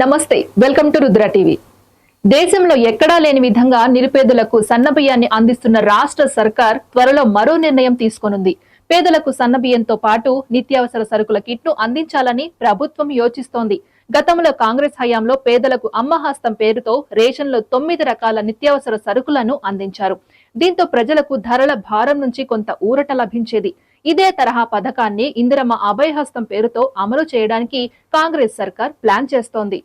నమస్తే welcome to Rudra TV. దేశంలో ఎక్కడా లేని విధంగా నిరుపేదలకు సన్నబియ్యాన్ని అందిస్తున్న రాష్ట్ర సర్కార్ త్వరలో మరో నిర్ణయం తీసుకోనుంది. పేదలకు సన్నబియ్యంతో పాటు నిత్యావసర సరుకుల కిట్ను అందించాలని ప్రభుత్వం యోచిస్తోంది. గతంలో కాంగ్రెస్ హయాంలో పేదలకు అమ్మహస్తం పేరుతో రేషన్లో తొమ్మిది రకాల నిత్యావసర సరుకులను అందించారు. దీంతో ప్రజలకు ధరల భారం నుంచి కొంత ఊరట లభించేది. ఇదే తరహా పథకాన్ని ఇందిరమ్మ అభయహస్తం పేరుతో అమలు చేయడానికి కాంగ్రెస్ సర్కార్ ప్లాన్ చేస్తోంది.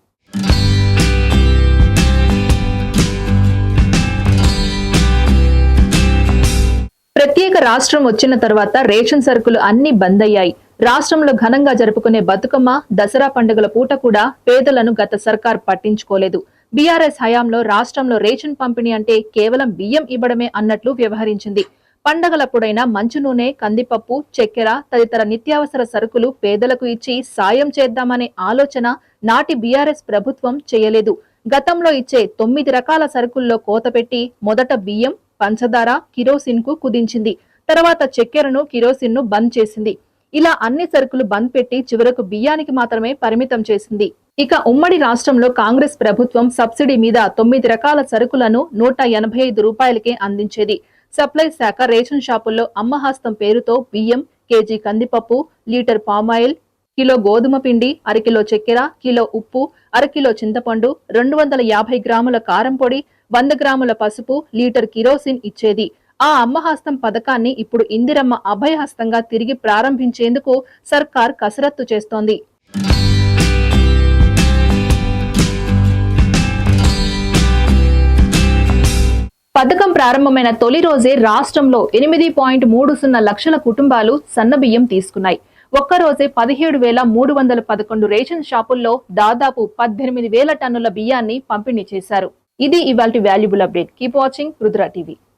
రాష్ట్రం వచ్చిన తర్వాత రేషన్ సరుకులు అన్ని బంద్ అయ్యాయి రాష్ట్రంలో ఘనంగా జరుపుకునే బతుకమ్మ దసరా పండుగల పూట కూడా పేదలను గత సర్కార్ పట్టించుకోలేదు. బీఆర్ఎస్ హయాంలో రాష్ట్రంలో రేషన్ పంపిణీ అంటే కేవలం బియ్యం ఇవ్వడమే అన్నట్లు వ్యవహరించింది. పండగలప్పుడైనా మంచు నూనె కందిపప్పు చక్కెర తదితర నిత్యావసర సరుకులు పేదలకు ఇచ్చి సాయం చేద్దామనే ఆలోచన నాటి బీఆర్ఎస్ ప్రభుత్వం చేయలేదు. గతంలో ఇచ్చే తొమ్మిది రకాల సరుకుల్లో కోత పెట్టి మొదట బియ్యం పంచదార కిరోసిన్కు కుదించింది. తర్వాత చక్కెరను కిరోసిన్ను బంద్ చేసింది. ఇలా అన్ని సరుకులు బంద్ పెట్టి చివరకు బియ్యానికి మాత్రమే పరిమితం చేసింది. ఇక ఉమ్మడి రాష్ట్రంలో కాంగ్రెస్ ప్రభుత్వం సబ్సిడీ మీద తొమ్మిది రకాల సరుకులను నూట ఎనభై ఐదు రూపాయలకే అందించేది. సప్లై శాఖ రేషన్ షాపుల్లో అమ్మహస్తం పేరుతో బియ్యం కేజీ కందిపప్పు లీటర్ పామాయిల్ కిలో గోధుమ పిండి అరకిలో చక్కెర కిలో ఉప్పు అరకిలో చింతపండు రెండు వందల యాభై గ్రాముల కారం పొడి వంద గ్రాముల పసుపు లీటర్ కిరోసిన్ ఇచ్చేది. ఆ అమ్మహస్తం పథకాన్ని ఇప్పుడు ఇందిరమ్మ అభయహస్తంగా తిరిగి ప్రారంభించేందుకు సర్కార్ కసరత్తు చేస్తోంది. పథకం ప్రారంభమైన తొలి రోజే రాష్ట్రంలో ఎనిమిది పాయింట్ మూడు సున్నా లక్షల కుటుంబాలు సన్నబియ్యం తీసుకున్నాయి. ఒక్కరోజే పదిహేడు వేల మూడు వందల పదకొండు రేషన్ షాపుల్లో దాదాపు పద్దెనిమిది వేల టన్నుల బియ్యాన్ని పంపిణీ చేశారు. ఇది ఇవాల్టి valuable update. Keep watching Rudra TV.